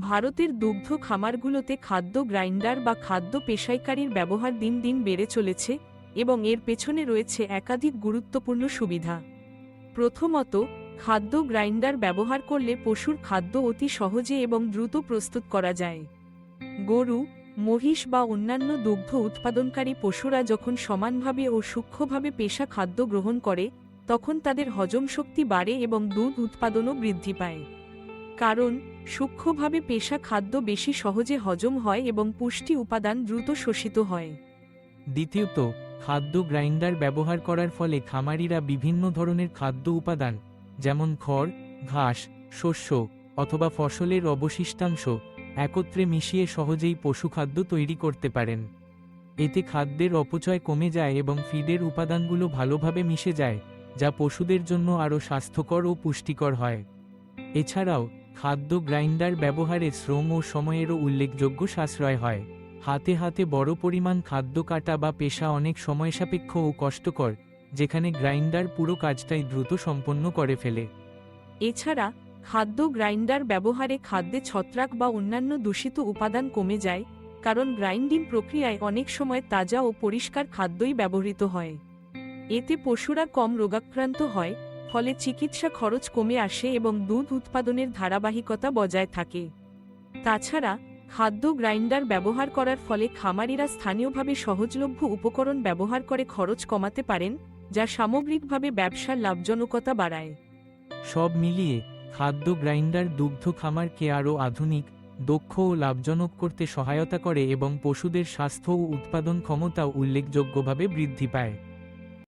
ভারতের দুগ্ধ খামারগুলোতে খাদ্য গ্রাইন্ডার বা খাদ্য পেশাইকারীর ব্যবহার দিন দিন বেড়ে চলেছে এবং এর পেছনে রয়েছে একাধিক গুরুত্বপূর্ণ সুবিধা। প্রথমত, খাদ্য গ্রাইন্ডার ব্যবহার করলে পশুর খাদ্য অতি সহজে এবং দ্রুত প্রস্তুত করা যায়। গরু, মহিষ বা অন্যান্য দুগ্ধ উৎপাদনকারী পশুরা যখন সমানভাবে ও সূক্ষ্মভাবে পেশা খাদ্য গ্রহণ করে, তখন তাদের হজম শক্তি বাড়ে এবং দুধ উৎপাদনও বৃদ্ধি পায়। কারণ, সূক্ষ্মভাবে পেশা খাদ্য বেশি সহজে হজম হয় এবং পুষ্টি উপাদান দ্রুত শোষিত হয়। দ্বিতীয়ত, খাদ্য গ্রাইন্ডার ব্যবহার করার ফলে খামারিরা বিভিন্ন ধরনের খাদ্য উপাদান, যেমন খড়, ঘাস, শস্য, অথবা ফসলের অবশিষ্টাংশ, একত্রে মিশিয়ে সহজেই পশুখাদ্য তৈরি করতে পারেন। এতে খাদ্যের অপচয় কমে যায় এবং ফিডের উপাদানগুলো ভালোভাবে মিশে যায়, যা পশুদের জন্য আরও স্বাস্থ্যকর ও পুষ্টিকর হয়। এছাড়াও খাদ্য গ্রাইন্ডার ব্যবহারে শ্রম ও সময়েরও উল্লেখযোগ্য সাশ্রয় হয়। হাতে হাতে বড় পরিমাণ খাদ্য কাটা বা পেশা অনেক সময়সাপেক্ষ ও কষ্টকর, যেখানে গ্রাইন্ডার পুরো কাজটাই দ্রুত সম্পন্ন করে ফেলে। এছাড়া, খাদ্য গ্রাইন্ডার ব্যবহারে খাদ্যে ছত্রাক বা অন্যান্য দূষিত উপাদান কমে যায়, কারণ গ্রাইন্ডিং প্রক্রিয়ায় অনেক সময় তাজা ও পরিষ্কার খাদ্যই ব্যবহৃত হয়। এতে পশুরা কম রোগাক্রান্ত হয় ফলে চিকিৎসা খরচ কমে আসে এবং দুধ উৎপাদনের ধারাবাহিকতা বজায় থাকে। তাছাড়া, খাদ্য গ্রাইন্ডার ব্যবহার করার ফলে খামারিরা স্থানীয়ভাবে সহজলভ্য উপকরণ ব্যবহার করে খরচ কমাতে পারেন, যা সামগ্রিকভাবে ব্যবসার লাভজনকতা বাড়ায়। সব মিলিয়ে, খাদ্য গ্রাইন্ডার দুগ্ধ খামারকে আরও আধুনিক, দক্ষ ও লাভজনক করতে সহায়তা করে এবং পশুদের স্বাস্থ্য ও উৎপাদন ক্ষমতাও উল্লেখযোগ্যভাবে বৃদ্ধি পায়।